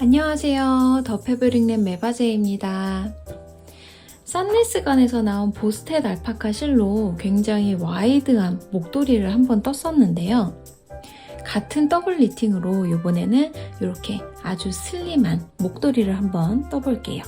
안녕하세요. 더 패브릭랩 메바제입니다. 산레스관에서 나온 보스텟 알파카 실로 굉장히 와이드한 목도리를 한번 떴었는데요. 같은 더블 니팅으로 이번에는 이렇게 아주 슬림한 목도리를 한번 떠볼게요.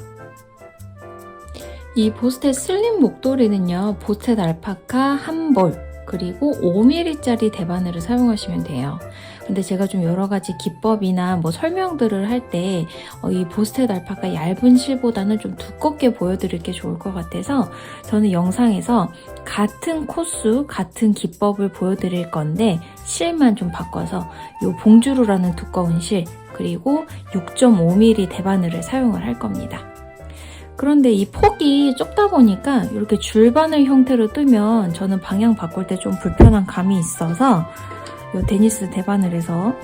이 보스텟 슬림 목도리는요, 보스텟 알파카 한 볼, 그리고 5mm짜리 대바늘을 사용하시면 돼요. 근데 제가 좀 여러 가지 기법이나 뭐 설명들을 할 때 이 보스텟 알파카 얇은 실보다는 좀 두껍게 보여드릴 게 좋을 것 같아서 저는 영상에서 같은 코스, 같은 기법을 보여드릴 건데 실만 좀 바꿔서 이 봉주루라는 두꺼운 실 그리고 6.5mm 대바늘을 사용을 할 겁니다. 그런데 이 폭이 좁다 보니까 이렇게 줄바늘 형태로 뜨면 저는 방향 바꿀 때 좀 불편한 감이 있어서 이 데니스 대바늘에서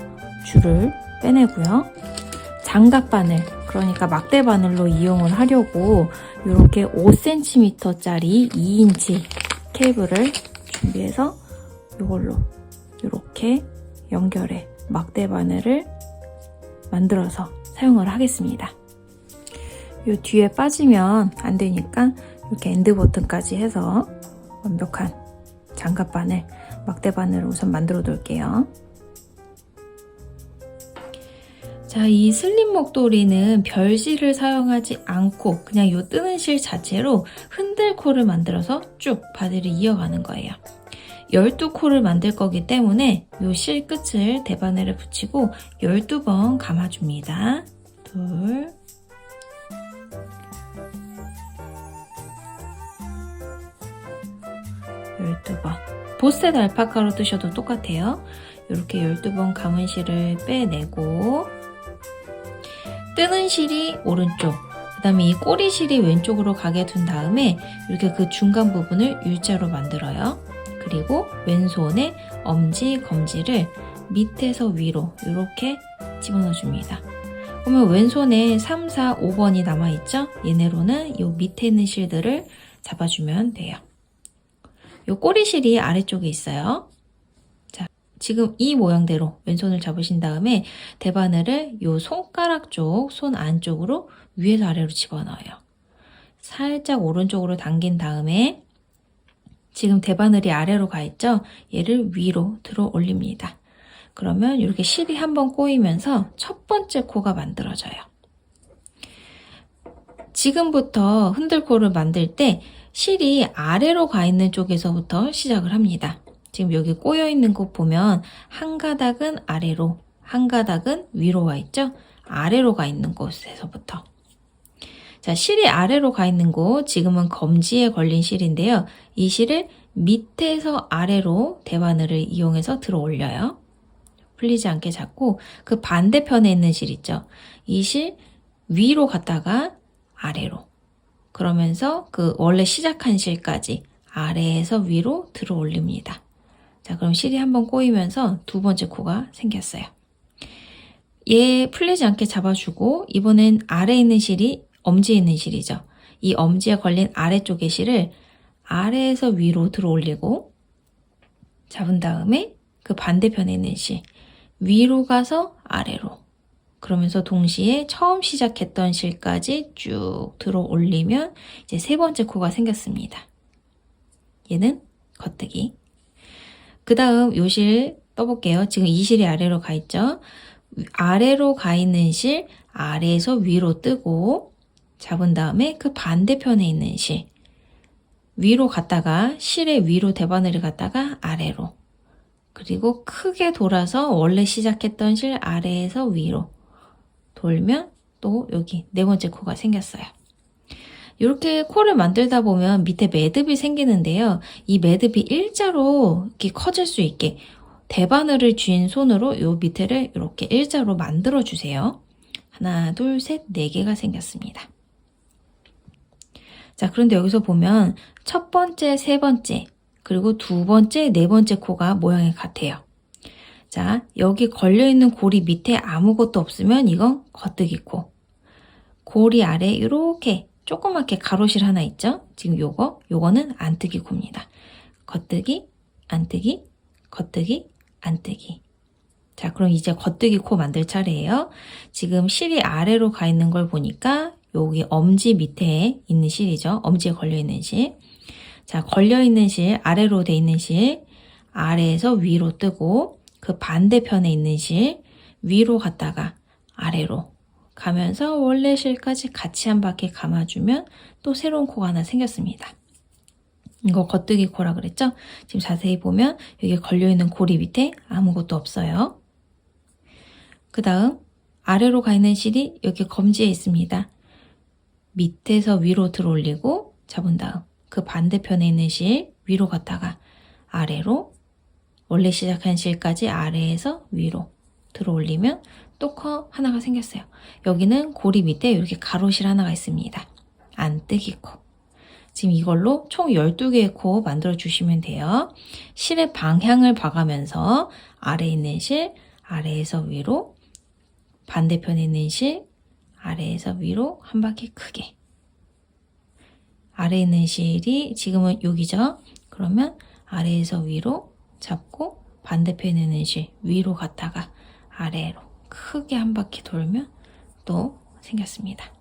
줄을 빼내고요. 장갑 바늘, 그러니까 막대 바늘로 이용을 하려고 이렇게 5cm짜리 2인치 케이블을 준비해서 이걸로 이렇게 연결해 막대 바늘을 만들어서 사용을 하겠습니다. 이 뒤에 빠지면 안 되니까 이렇게 엔드 버튼까지 해서 완벽한 장갑 바늘, 막대 바늘을 우선 만들어 둘게요. 자, 이 슬림 목도리는 별실을 사용하지 않고 그냥 이 뜨는 실 자체로 흔들코를 만들어서 쭉 바디를 이어가는 거예요. 12코를 만들 거기 때문에 이 실 끝을 대바늘에 붙이고 12번 감아줍니다. 둘, 12번. 보셋 알파카로 뜨셔도 똑같아요. 이렇게 12번 감은 실을 빼내고 뜨는 실이 오른쪽 그 다음에 이 꼬리 실이 왼쪽으로 가게 둔 다음에 이렇게 그 중간 부분을 U자로 만들어요. 그리고 왼손에 엄지, 검지를 밑에서 위로 이렇게 집어넣어 줍니다. 그러면 왼손에 3, 4, 5번이 남아있죠? 얘네로는 이 밑에 있는 실들을 잡아주면 돼요. 요 꼬리실이 아래쪽에 있어요. 자, 지금 이 모양대로 왼손을 잡으신 다음에 대바늘을 요 손가락 쪽, 손 안쪽으로 위에서 아래로 집어넣어요. 살짝 오른쪽으로 당긴 다음에 지금 대바늘이 아래로 가 있죠? 얘를 위로 들어 올립니다. 그러면 이렇게 실이 한번 꼬이면서 첫 번째 코가 만들어져요. 지금부터 흔들코를 만들 때 실이 아래로 가 있는 쪽에서부터 시작을 합니다. 지금 여기 꼬여 있는 곳 보면 한 가닥은 아래로, 한 가닥은 위로 와 있죠? 아래로 가 있는 곳에서부터. 자, 실이 아래로 가 있는 곳, 지금은 검지에 걸린 실인데요. 이 실을 밑에서 아래로 대바늘을 이용해서 들어 올려요. 풀리지 않게 잡고 그 반대편에 있는 실 있죠? 이 실 위로 갔다가 아래로. 그러면서 그 원래 시작한 실까지 아래에서 위로 들어 올립니다. 자, 그럼 실이 한번 꼬이면서 두 번째 코가 생겼어요. 얘 풀리지 않게 잡아주고 이번엔 아래에 있는 실이 엄지에 있는 실이죠. 이 엄지에 걸린 아래쪽의 실을 아래에서 위로 들어 올리고 잡은 다음에 그 반대편에 있는 실 위로 가서 아래로 그러면서 동시에 처음 시작했던 실까지 쭉 들어 올리면 이제 세 번째 코가 생겼습니다. 얘는 겉뜨기. 그 다음 요 실 떠볼게요. 지금 이 실이 아래로 가 있죠. 아래로 가 있는 실 아래에서 위로 뜨고 잡은 다음에 그 반대편에 있는 실 위로 갔다가 실의 위로 대바늘을 갔다가 아래로 그리고 크게 돌아서 원래 시작했던 실 아래에서 위로 돌면 또 여기 네 번째 코가 생겼어요. 이렇게 코를 만들다 보면 밑에 매듭이 생기는데요. 이 매듭이 일자로 이렇게 커질 수 있게 대바늘을 쥔 손으로 이 밑에를 이렇게 일자로 만들어 주세요. 하나, 둘, 셋, 네 개가 생겼습니다. 자, 그런데 여기서 보면 첫 번째, 세 번째, 그리고 두 번째, 네 번째 코가 모양이 같아요. 자, 여기 걸려있는 고리 밑에 아무것도 없으면 이건 겉뜨기 코. 고리 아래 이렇게 조그맣게 가로실 하나 있죠? 지금 요거, 요거는 안뜨기 코입니다. 겉뜨기, 안뜨기, 겉뜨기, 안뜨기. 자, 그럼 이제 겉뜨기 코 만들 차례예요. 지금 실이 아래로 가 있는 걸 보니까 여기 엄지 밑에 있는 실이죠. 엄지에 걸려 있는 실. 자, 걸려 있는 실, 아래로 돼 있는 실, 아래에서 위로 뜨고 그 반대편에 있는 실 위로 갔다가 아래로 가면서 원래 실까지 같이 한 바퀴 감아주면 또 새로운 코가 하나 생겼습니다. 이거 겉뜨기 코라 그랬죠? 지금 자세히 보면 여기 걸려있는 고리 밑에 아무것도 없어요. 그 다음 아래로 가 있는 실이 여기 검지에 있습니다. 밑에서 위로 들어 올리고 잡은 다음 그 반대편에 있는 실 위로 갔다가 아래로 원래 시작한 실까지 아래에서 위로 들어 올리면 또 커 하나가 생겼어요. 여기는 고리 밑에 이렇게 가로실 하나가 있습니다. 안 뜨기 코. 지금 이걸로 총 12개의 코 만들어 주시면 돼요. 실의 방향을 봐가면서 아래에 있는 실, 아래에서 위로, 반대편에 있는 실, 아래에서 위로 한 바퀴 크게. 아래에 있는 실이 지금은 여기죠. 그러면 아래에서 위로 잡고 반대편에 있는 실 위로 갔다가 아래로 크게 한 바퀴 돌면 또 생겼습니다.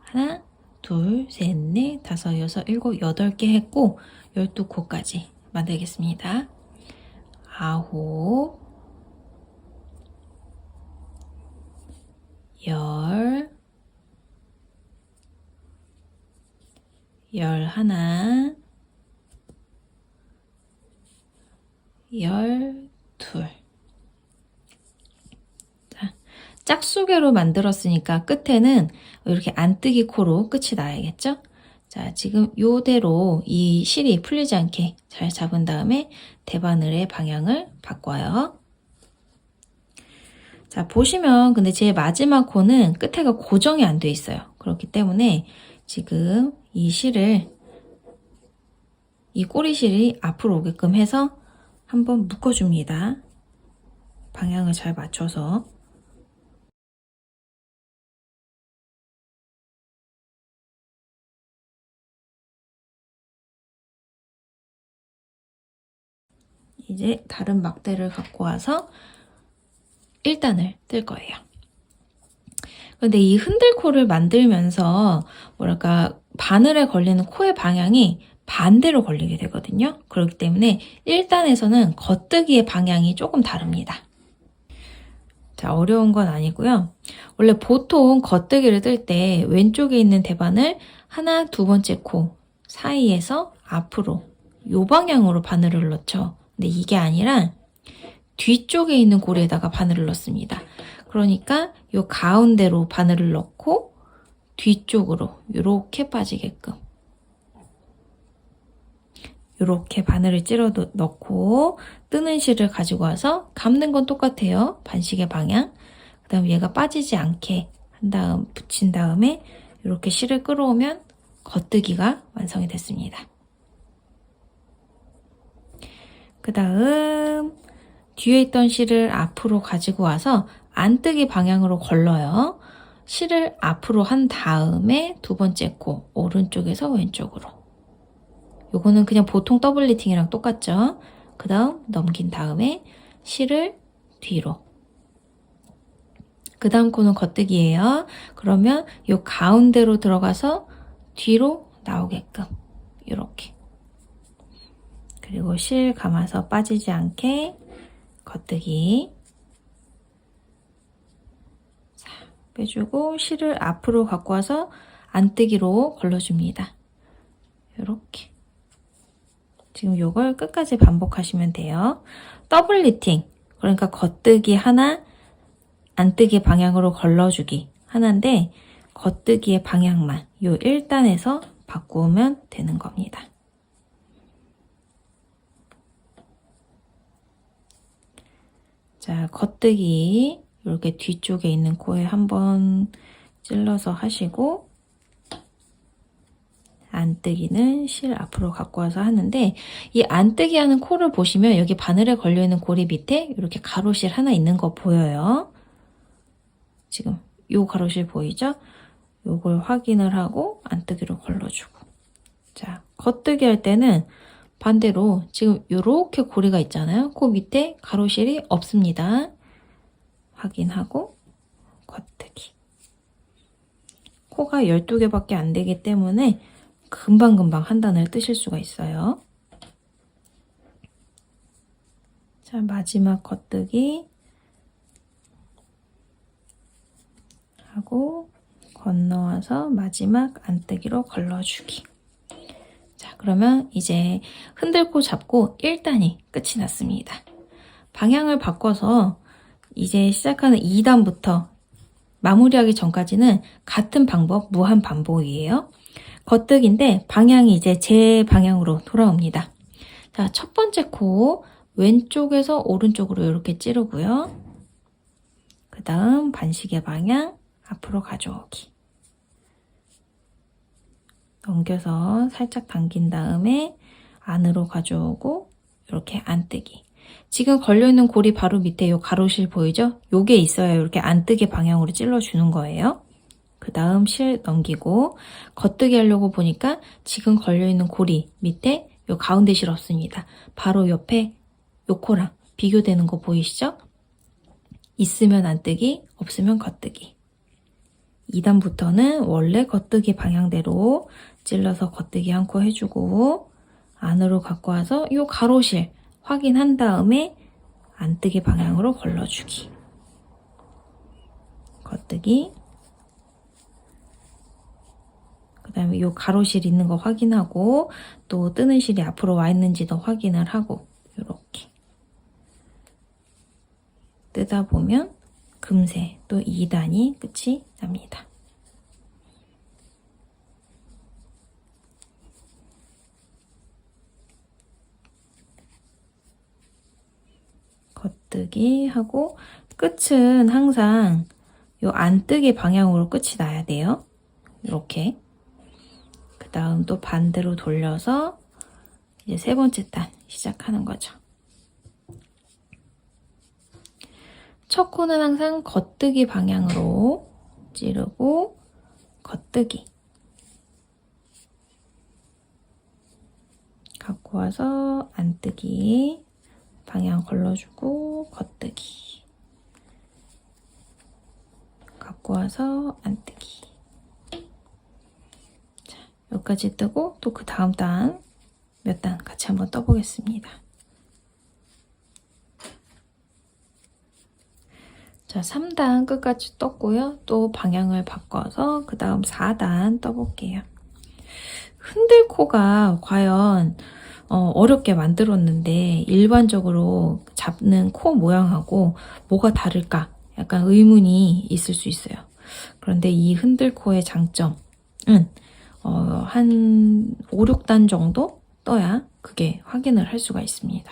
하나, 둘, 셋, 넷, 다섯, 여섯, 일곱, 여덟 개 했고 열두 코까지 만들겠습니다. 아홉, 열, 열 하나, 열 둘. 자, 짝수개로 만들었으니까 끝에는 이렇게 안뜨기 코로 끝이 나야겠죠? 자, 지금 요대로 이 실이 풀리지 않게 잘 잡은 다음에 대바늘의 방향을 바꿔요. 자, 보시면 근데 제 마지막 코는 끝에가 고정이 안 돼 있어요. 그렇기 때문에 지금 이 실을 이 꼬리실이 앞으로 오게끔 해서 한번 묶어줍니다. 방향을 잘 맞춰서 이제 다른 막대를 갖고 와서 1단을 뜰 거예요. 근데 이 흔들코를 만들면서 뭐랄까 바늘에 걸리는 코의 방향이 반대로 걸리게 되거든요. 그렇기 때문에 1단에서는 겉뜨기의 방향이 조금 다릅니다. 자, 어려운 건 아니고요. 원래 보통 겉뜨기를 뜰 때 왼쪽에 있는 대바늘 하나, 두 번째 코 사이에서 앞으로 요 방향으로 바늘을 넣죠. 근데 이게 아니라 뒤쪽에 있는 고리에다가 바늘을 넣습니다. 그러니까 요 가운데로 바늘을 넣고 뒤쪽으로 이렇게 빠지게끔 이렇게 바늘을 찔러 넣고 뜨는 실을 가지고 와서 감는 건 똑같아요. 반식의 방향. 그 다음 얘가 빠지지 않게 한 다음 붙인 다음에 이렇게 실을 끌어오면 겉뜨기가 완성이 됐습니다. 그 다음 뒤에 있던 실을 앞으로 가지고 와서 안뜨기 방향으로 걸러요. 실을 앞으로 한 다음에 두 번째 코 오른쪽에서 왼쪽으로 요거는 그냥 보통 더블 리팅이랑 똑같죠. 그 다음 넘긴 다음에 실을 뒤로 그 다음 코는 겉뜨기예요. 그러면 요 가운데로 들어가서 뒤로 나오게끔 이렇게 그리고 실 감아서 빠지지 않게 겉뜨기 자, 빼주고 실을 앞으로 갖고 와서 안뜨기로 걸러줍니다. 이렇게 지금 이걸 끝까지 반복하시면 돼요. 더블 리팅 그러니까 겉뜨기 하나 안뜨기 방향으로 걸러주기 하나인데 겉뜨기의 방향만 요 1단에서 바꾸면 되는 겁니다. 자, 겉뜨기 이렇게 뒤쪽에 있는 코에 한번 찔러서 하시고 안뜨기는 실 앞으로 갖고 와서 하는데 이 안뜨기 하는 코를 보시면 여기 바늘에 걸려있는 고리 밑에 이렇게 가로실 하나 있는 거 보여요. 지금 요 가로실 보이죠? 요걸 확인을 하고 안뜨기로 걸러주고 자 겉뜨기 할 때는 반대로 지금 이렇게 고리가 있잖아요. 그 밑에 가로실이 없습니다. 확인하고 겉뜨기. 코가 12개밖에 안 되기 때문에 금방금방 한 단을 뜨실 수가 있어요. 자, 마지막 겉뜨기 하고 건너와서 마지막 안뜨기로 걸러주기. 자, 그러면 이제 흔들고 잡고 1단이 끝이 났습니다. 방향을 바꿔서 이제 시작하는 2단부터 마무리하기 전까지는 같은 방법, 무한 반복이에요. 겉뜨기인데 방향이 이제 제 방향으로 돌아옵니다. 자, 첫 번째 코 왼쪽에서 오른쪽으로 이렇게 찌르고요. 그 다음 반시계 방향 앞으로 가져오기. 넘겨서 살짝 당긴 다음에 안으로 가져오고 이렇게 안 뜨기. 지금 걸려있는 골이 바로 밑에 요 가로실 보이죠? 요게 있어야 이렇게 안뜨기 방향으로 찔러주는 거예요. 그 다음 실 넘기고 겉뜨기 하려고 보니까 지금 걸려있는 고리 밑에 요 가운데 실 없습니다. 바로 옆에 요 코랑 비교되는 거 보이시죠? 있으면 안뜨기, 없으면 겉뜨기. 2단부터는 원래 겉뜨기 방향대로 찔러서 겉뜨기 한 코 해주고 안으로 갖고 와서 요 가로실 확인한 다음에 안뜨기 방향으로 걸러주기. 겉뜨기. 그 다음에 요 가로실 있는 거 확인하고 또 뜨는 실이 앞으로 와 있는지도 확인을 하고 요렇게 뜨다 보면 금세 또 2단이 끝이 납니다. 겉뜨기 하고 끝은 항상 요 안뜨기 방향으로 끝이 나야 돼요. 이렇게. 그 다음 또 반대로 돌려서 이제 세 번째 단 시작하는 거죠. 첫 코는 항상 겉뜨기 방향으로 찌르고 겉뜨기. 갖고 와서 안뜨기. 방향 걸러주고 겉뜨기 갖고 와서 안뜨기 자 여기까지 뜨고 또 그 다음 단 몇 단 같이 한번 떠보겠습니다. 자 3단 끝까지 떴고요. 또 방향을 바꿔서 그 다음 4단 떠볼게요. 흔들코가 과연 어, 어렵게 만들었는데 일반적으로 잡는 코 모양하고 뭐가 다를까? 약간 의문이 있을 수 있어요. 그런데 이 흔들코의 장점은 어, 한 5, 6단 정도 떠야 그게 확인을 할 수가 있습니다.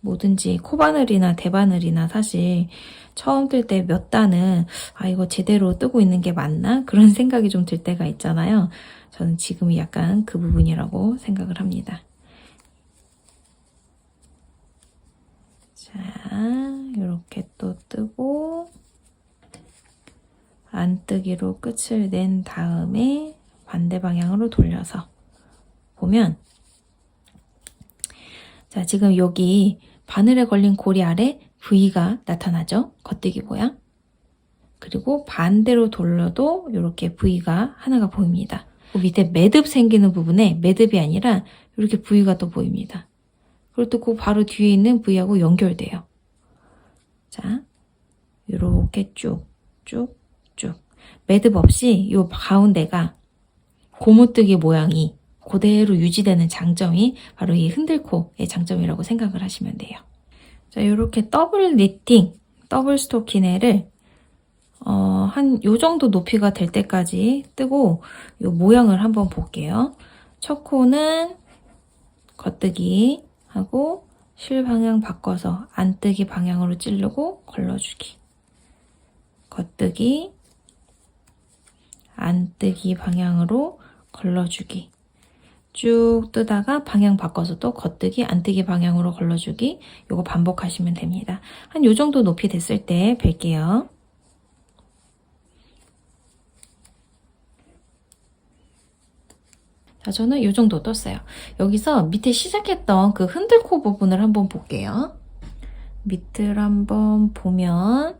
뭐든지 코바늘이나 대바늘이나 사실 처음 뜰 때 몇 단은 아 이거 제대로 뜨고 있는 게 맞나 그런 생각이 좀 들 때가 있잖아요. 저는 지금이 약간 그 부분이라고 생각을 합니다. 자, 이렇게 또 뜨고 안뜨기로 끝을 낸 다음에 반대 방향으로 돌려서 보면 자, 지금 여기 바늘에 걸린 고리 아래 V가 나타나죠? 겉뜨기 모양. 그리고 반대로 돌려도 이렇게 V가 하나가 보입니다. 그 밑에 매듭 생기는 부분에 매듭이 아니라 이렇게 V가 또 보입니다. 그리고 또 그 바로 뒤에 있는 V하고 연결돼요. 자, 이렇게 쭉, 쭉, 쭉. 매듭 없이 이 가운데가 고무뜨기 모양이 그대로 유지되는 장점이 바로 이 흔들코의 장점이라고 생각을 하시면 돼요. 자, 이렇게 더블 니팅, 더블 스토키네를 어, 한 요 정도 높이가 될 때까지 뜨고 요 모양을 한번 볼게요. 첫 코는 겉뜨기 하고 실 방향 바꿔서 안뜨기 방향으로 찌르고 걸러주기. 겉뜨기, 안뜨기 방향으로 걸러주기. 쭉 뜨다가 방향 바꿔서 또 겉뜨기, 안뜨기 방향으로 걸러주기. 요거 반복하시면 됩니다. 한 요 정도 높이 됐을 때 뵐게요. 자, 저는 이 정도 떴어요. 여기서 밑에 시작했던 그 흔들코 부분을 한번 볼게요. 밑을 한번 보면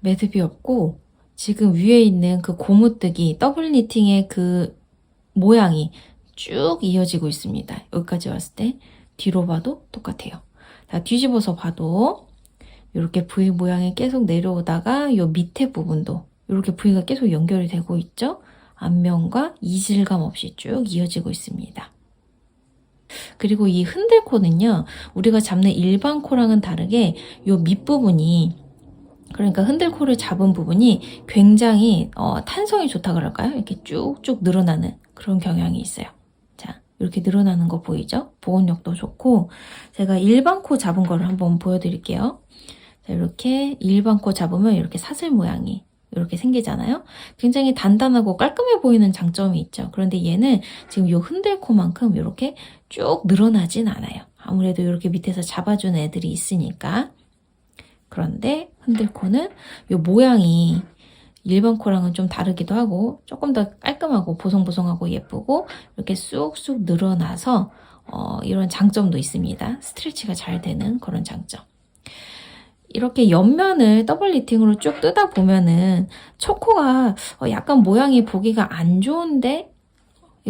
매듭이 없고 지금 위에 있는 그 고무뜨기 더블 니팅의 그 모양이 쭉 이어지고 있습니다. 여기까지 왔을 때 뒤로 봐도 똑같아요. 자, 뒤집어서 봐도 이렇게 V 모양이 계속 내려오다가 요 밑에 부분도 이렇게 V가 계속 연결이 되고 있죠. 앞면과 이질감 없이 쭉 이어지고 있습니다. 그리고 이 흔들 코는요, 우리가 잡는 일반 코랑은 다르게 요 밑부분이 그러니까 흔들 코를 잡은 부분이 굉장히 어, 탄성이 좋다 그럴까요? 이렇게 쭉쭉 늘어나는 그런 경향이 있어요. 자, 이렇게 늘어나는 거 보이죠? 보온력도 좋고 제가 일반 코 잡은 거를 한번 보여드릴게요. 자, 이렇게 일반 코 잡으면 이렇게 사슬 모양이 이렇게 생기잖아요. 굉장히 단단하고 깔끔해 보이는 장점이 있죠. 그런데 얘는 지금 요 흔들코만큼 이렇게 쭉 늘어나진 않아요. 아무래도 이렇게 밑에서 잡아준 애들이 있으니까. 그런데 흔들코는 요 모양이 일반 코랑은 좀 다르기도 하고 조금 더 깔끔하고 보송보송하고 예쁘고 이렇게 쑥쑥 늘어나서 어, 이런 장점도 있습니다. 스트레치가 잘 되는 그런 장점. 이렇게 옆면을 더블 리팅으로 쭉 뜨다 보면은 초코가 어, 약간 모양이 보기가 안 좋은데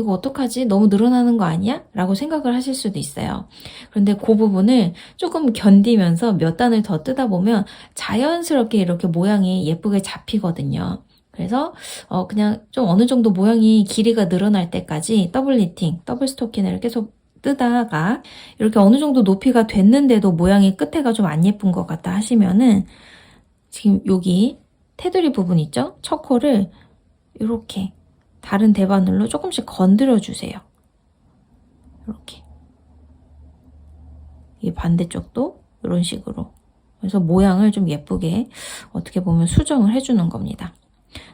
이거 어떡하지? 너무 늘어나는 거 아니야? 라고 생각을 하실 수도 있어요. 그런데 그 부분을 조금 견디면서 몇 단을 더 뜨다 보면 자연스럽게 이렇게 모양이 예쁘게 잡히거든요. 그래서 어 그냥 좀 어느 정도 모양이 길이가 늘어날 때까지 더블 리팅, 더블 스토킹을 계속 뜨다가 이렇게 어느 정도 높이가 됐는데도 모양이 끝에가 좀 안 예쁜 것 같다 하시면은 지금 여기 테두리 부분 있죠? 척코를 이렇게 다른 대바늘로 조금씩 건드려 주세요. 이렇게. 이 반대쪽도 이런 식으로. 그래서 모양을 좀 예쁘게 어떻게 보면 수정을 해주는 겁니다.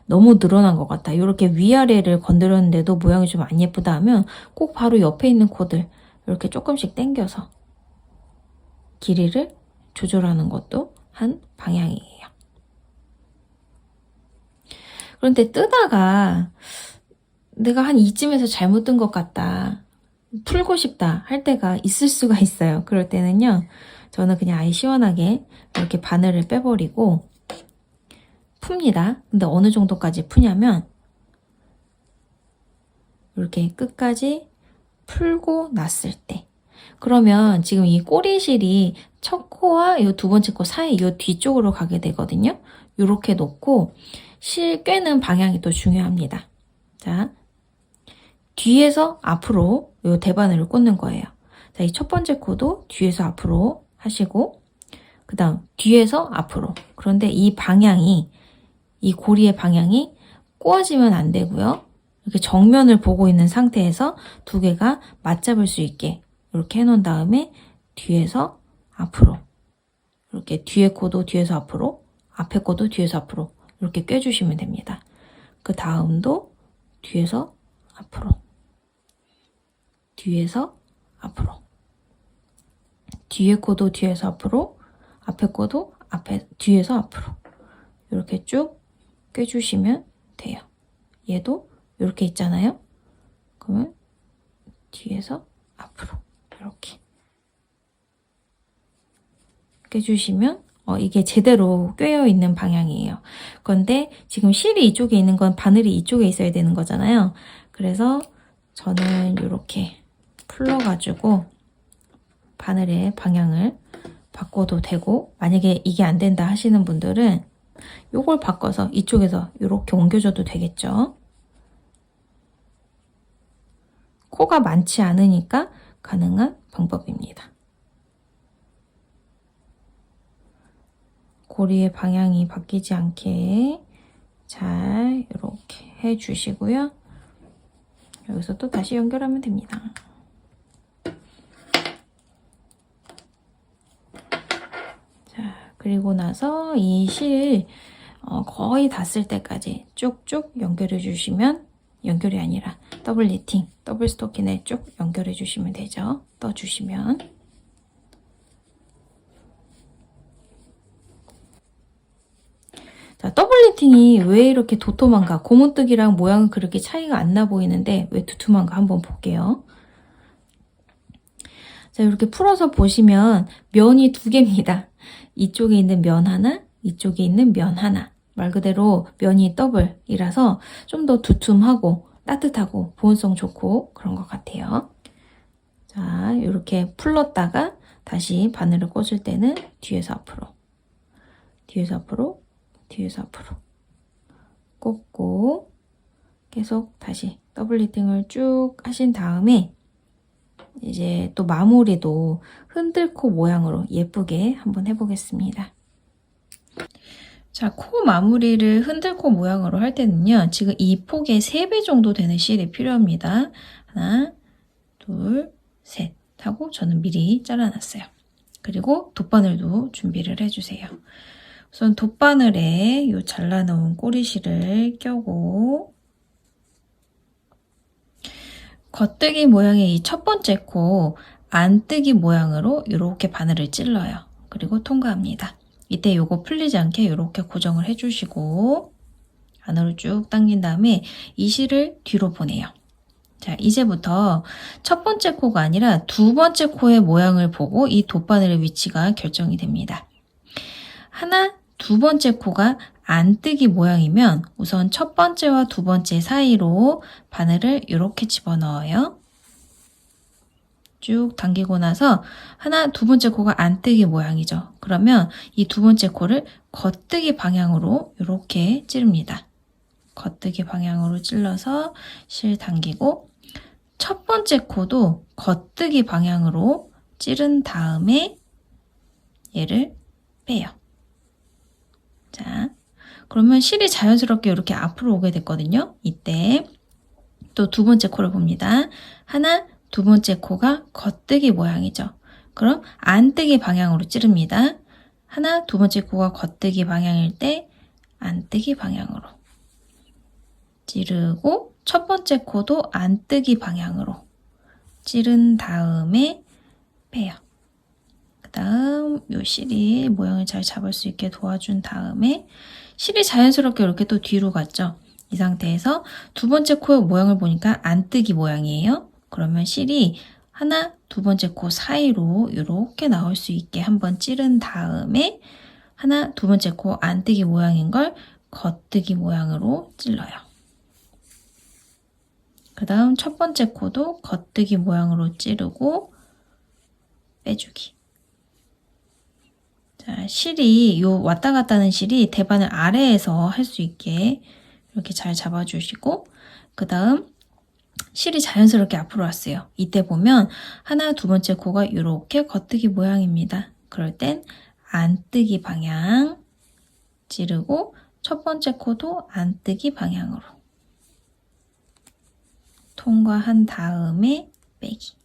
너무 늘어난 것 같다. 이렇게 위아래를 건드렸는데도 모양이 좀 안 예쁘다 하면 꼭 바로 옆에 있는 코들 이렇게 조금씩 당겨서 길이를 조절하는 것도 한 방향이에요. 그런데 뜨다가 내가 한 이쯤에서 잘못 뜬것 같다. 풀고 싶다 할 때가 있을 수가 있어요. 그럴 때는요. 저는 그냥 아예 시원하게 이렇게 바늘을 빼버리고 풉니다. 근데 어느 정도까지 푸냐면 이렇게 끝까지 풀고 났을 때 그러면 지금 이 꼬리실이 첫 코와 이 두 번째 코 사이 이 뒤쪽으로 가게 되거든요. 이렇게 놓고 실 꿰는 방향이 또 중요합니다. 자, 뒤에서 앞으로 이 대바늘을 꽂는 거예요. 자, 이 첫 번째 코도 뒤에서 앞으로 하시고 그 다음 뒤에서 앞으로 그런데 이 방향이 이 고리의 방향이 꼬아지면 안 되고요. 이렇게 정면을 보고 있는 상태에서 두 개가 맞잡을 수 있게 이렇게 해놓은 다음에 뒤에서 앞으로 이렇게 뒤에 코도 뒤에서 앞으로 앞에 코도 뒤에서 앞으로 이렇게 꿰주시면 됩니다. 그 다음도 뒤에서 앞으로 뒤에서 앞으로 뒤에 코도 뒤에서 앞으로 앞에 코도 앞에 뒤에서 앞으로 이렇게 쭉 꿰주시면 돼요. 얘도 이렇게 있잖아요. 그러면 뒤에서 앞으로 이렇게 꿰주시면 어, 이게 제대로 꿰어 있는 방향이에요. 그런데 지금 실이 이쪽에 있는 건 바늘이 이쪽에 있어야 되는 거잖아요. 그래서 저는 이렇게 풀러가지고 바늘의 방향을 바꿔도 되고 만약에 이게 안 된다 하시는 분들은 요걸 바꿔서 이쪽에서 이렇게 옮겨줘도 되겠죠. 코가 많지 않으니까 가능한 방법입니다. 고리의 방향이 바뀌지 않게 잘 이렇게 해주시고요. 여기서 또 다시 연결하면 됩니다. 자, 그리고 나서 이실 어, 거의 닿았을 때까지 쭉쭉 연결해 주시면 연결이 아니라 더블 니팅, 더블 스토킹에 쭉 연결해 주시면 되죠. 떠주시면 자, 더블 니팅이 왜 이렇게 도톰한가? 고무뜨기랑 모양은 그렇게 차이가 안 나 보이는데 왜 두툼한가 한번 볼게요. 자, 이렇게 풀어서 보시면 면이 두 개입니다. 이쪽에 있는 면 하나, 이쪽에 있는 면 하나. 말 그대로 면이 더블이라서 좀 더 두툼하고 따뜻하고 보온성 좋고 그런 것 같아요. 자, 이렇게 풀렀다가 다시 바늘을 꽂을 때는 뒤에서 앞으로, 뒤에서 앞으로, 뒤에서 앞으로 꽂고 계속 다시 더블 리팅을 쭉 하신 다음에 이제 또 마무리도 흔들코 모양으로 예쁘게 한번 해보겠습니다. 자, 코 마무리를 흔들코 모양으로 할 때는요, 지금 이 폭의 3배 정도 되는 실이 필요합니다. 하나, 둘, 셋 하고 저는 미리 잘라놨어요. 그리고 돗바늘도 준비를 해주세요. 우선 돗바늘에 이 잘라놓은 꼬리실을 껴고 겉뜨기 모양의 이 첫 번째 코 안뜨기 모양으로 이렇게 바늘을 찔러요. 그리고 통과합니다. 이때 요거 풀리지 않게 이렇게 고정을 해주시고 안으로 쭉 당긴 다음에 이 실을 뒤로 보내요. 자, 이제부터 첫 번째 코가 아니라 두 번째 코의 모양을 보고 이 돗바늘의 위치가 결정이 됩니다. 하나, 두 번째 코가 안뜨기 모양이면 우선 첫 번째와 두 번째 사이로 바늘을 이렇게 집어넣어요. 쭉 당기고 나서 하나, 두 번째 코가 안뜨기 모양이죠. 그러면 이 두 번째 코를 겉뜨기 방향으로 이렇게 찌릅니다. 겉뜨기 방향으로 찔러서 실 당기고 첫 번째 코도 겉뜨기 방향으로 찌른 다음에 얘를 빼요. 자, 그러면 실이 자연스럽게 이렇게 앞으로 오게 됐거든요. 이때 또 두 번째 코를 봅니다. 하나, 두 번째 코가 겉뜨기 모양이죠. 그럼 안뜨기 방향으로 찌릅니다. 하나, 두 번째 코가 겉뜨기 방향일 때 안뜨기 방향으로 찌르고 첫 번째 코도 안뜨기 방향으로 찌른 다음에 빼요. 그 다음 요 실이 모양을 잘 잡을 수 있게 도와준 다음에 실이 자연스럽게 이렇게 또 뒤로 갔죠. 이 상태에서 두 번째 코의 모양을 보니까 안뜨기 모양이에요. 그러면 실이 하나, 두 번째 코 사이로 이렇게 나올 수 있게 한번 찌른 다음에 하나, 두 번째 코 안뜨기 모양인 걸 겉뜨기 모양으로 찔러요. 그 다음 첫 번째 코도 겉뜨기 모양으로 찌르고 빼주기. 자, 실이 요 왔다 갔다 하는 실이 대바늘 아래에서 할 수 있게 이렇게 잘 잡아주시고 그 다음 실이 자연스럽게 앞으로 왔어요. 이때 보면 하나, 두 번째 코가 이렇게 겉뜨기 모양입니다. 그럴 땐 안뜨기 방향 찌르고 첫 번째 코도 안뜨기 방향으로 통과한 다음에 빼기.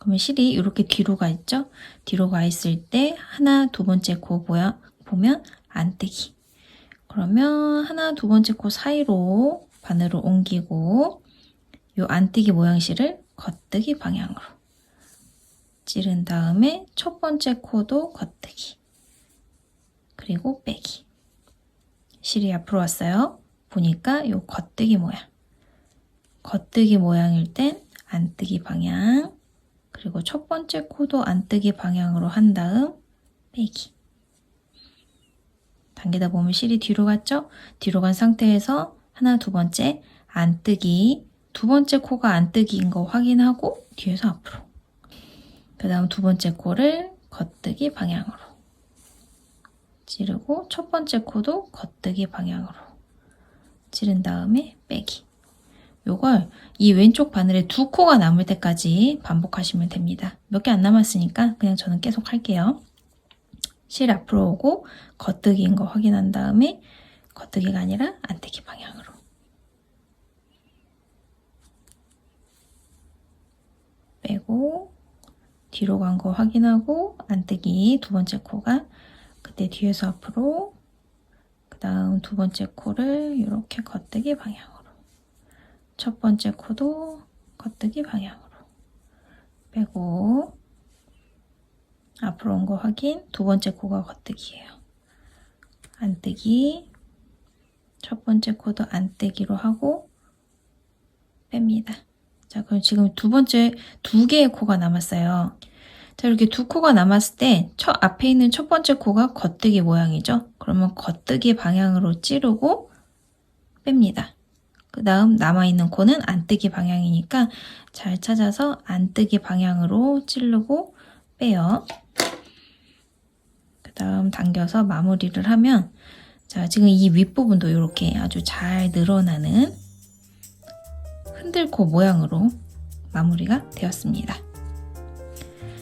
그러면 실이 이렇게 뒤로 가 있죠? 뒤로 가 있을 때 하나, 두 번째 코 모양 보면 안뜨기. 그러면 하나, 두 번째 코 사이로 바늘을 옮기고 요 안뜨기 모양실을 겉뜨기 방향으로 찌른 다음에 첫 번째 코도 겉뜨기. 그리고 빼기. 실이 앞으로 왔어요. 보니까 요 겉뜨기 모양. 겉뜨기 모양일 땐 안뜨기 방향, 그리고 첫 번째 코도 안뜨기 방향으로 한 다음 빼기. 당기다 보면 실이 뒤로 갔죠? 뒤로 간 상태에서 하나, 두 번째 안뜨기, 두 번째 코가 안뜨기인 거 확인하고 뒤에서 앞으로. 그 다음 두 번째 코를 겉뜨기 방향으로. 찌르고 첫 번째 코도 겉뜨기 방향으로. 찌른 다음에 빼기. 요걸 이 왼쪽 바늘에 두 코가 남을 때까지 반복하시면 됩니다. 몇 개 안 남았으니까 그냥 저는 계속 할게요. 실 앞으로 오고 겉뜨기인 거 확인한 다음에 겉뜨기가 아니라 안뜨기 방향으로 빼고 뒤로 간 거 확인하고 안뜨기 두 번째 코가 그때 뒤에서 앞으로 그 다음 두 번째 코를 이렇게 겉뜨기 방향으로 첫 번째 코도 겉뜨기 방향으로. 빼고 앞으로 온 거 확인. 두 번째 코가 겉뜨기예요. 안뜨기. 첫 번째 코도 안뜨기로 하고 뺍니다. 자 그럼 지금 두 번째 두 개의 코가 남았어요. 자, 이렇게 두 코가 남았을 때, 첫 앞에 있는 첫 번째 코가 겉뜨기 모양이죠? 그러면 겉뜨기 방향으로 찌르고 뺍니다. 그 다음 남아있는 코는 안뜨기 방향이니까 잘 찾아서 안뜨기 방향으로 찌르고 빼요. 그 다음 당겨서 마무리를 하면, 자, 지금 이 윗부분도 이렇게 아주 잘 늘어나는 흔들코 모양으로 마무리가 되었습니다.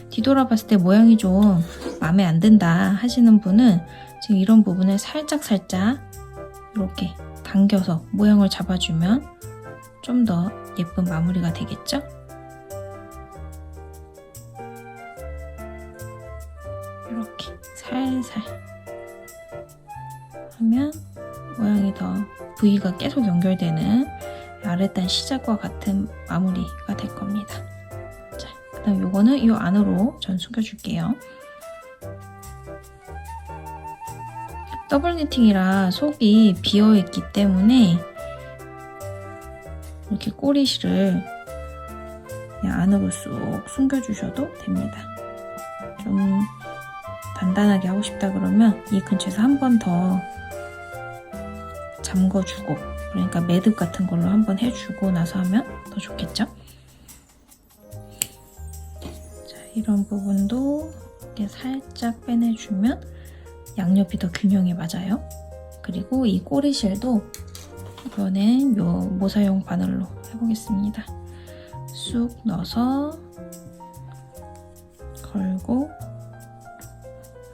뒤돌아봤을 때 모양이 좀 마음에 안 든다 하시는 분은 지금 이런 부분을 살짝 살짝 이렇게 당겨서 모양을 잡아주면 좀 더 예쁜 마무리가 되겠죠? 이렇게 살살 하면 모양이 더 부위가 계속 연결되는 아랫단 시작과 같은 마무리가 될 겁니다. 자, 그 다음 요거는 이 안으로 전 숨겨줄게요. 더블 니팅이라 속이 비어 있기 때문에 이렇게 꼬리실을 그냥 안으로 쑥 숨겨주셔도 됩니다. 좀 단단하게 하고 싶다 그러면 이 근처에서 한 번 더 잠궈주고 그러니까 매듭 같은 걸로 한 번 해주고 나서 하면 더 좋겠죠? 자, 이런 부분도 이렇게 살짝 빼내주면 양옆이 더 균형이 맞아요. 그리고 이 꼬리실도 이번엔 요 모사용 바늘로 해보겠습니다. 쑥 넣어서 걸고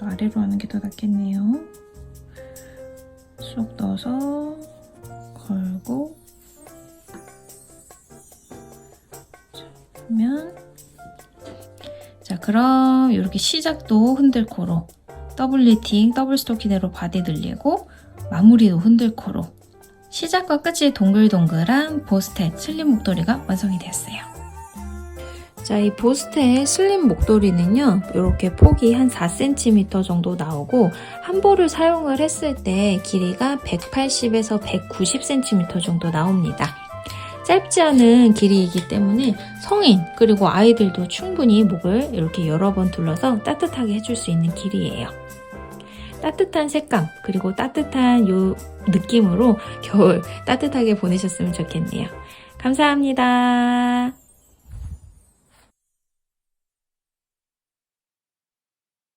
아래로 하는 게 더 낫겠네요. 쑥 넣어서 걸고 자, 그러면 자 그럼 이렇게 시작도 흔들코로 더블 리팅, 더블 스토키대로 바디 늘리고 마무리도 흔들코로 시작과 끝이 동글동글한 보스텟 슬림 목도리가 완성이 되었어요. 자, 이 보스텟 슬림 목도리는요, 이렇게 폭이 한 4cm 정도 나오고, 한 볼을 사용을 했을 때 길이가 180에서 190cm 정도 나옵니다. 짧지 않은 길이이기 때문에 성인, 그리고 아이들도 충분히 목을 이렇게 여러 번 둘러서 따뜻하게 해줄 수 있는 길이에요. 따뜻한 색감, 그리고 따뜻한 요 느낌으로 겨울 따뜻하게 보내셨으면 좋겠네요. 감사합니다.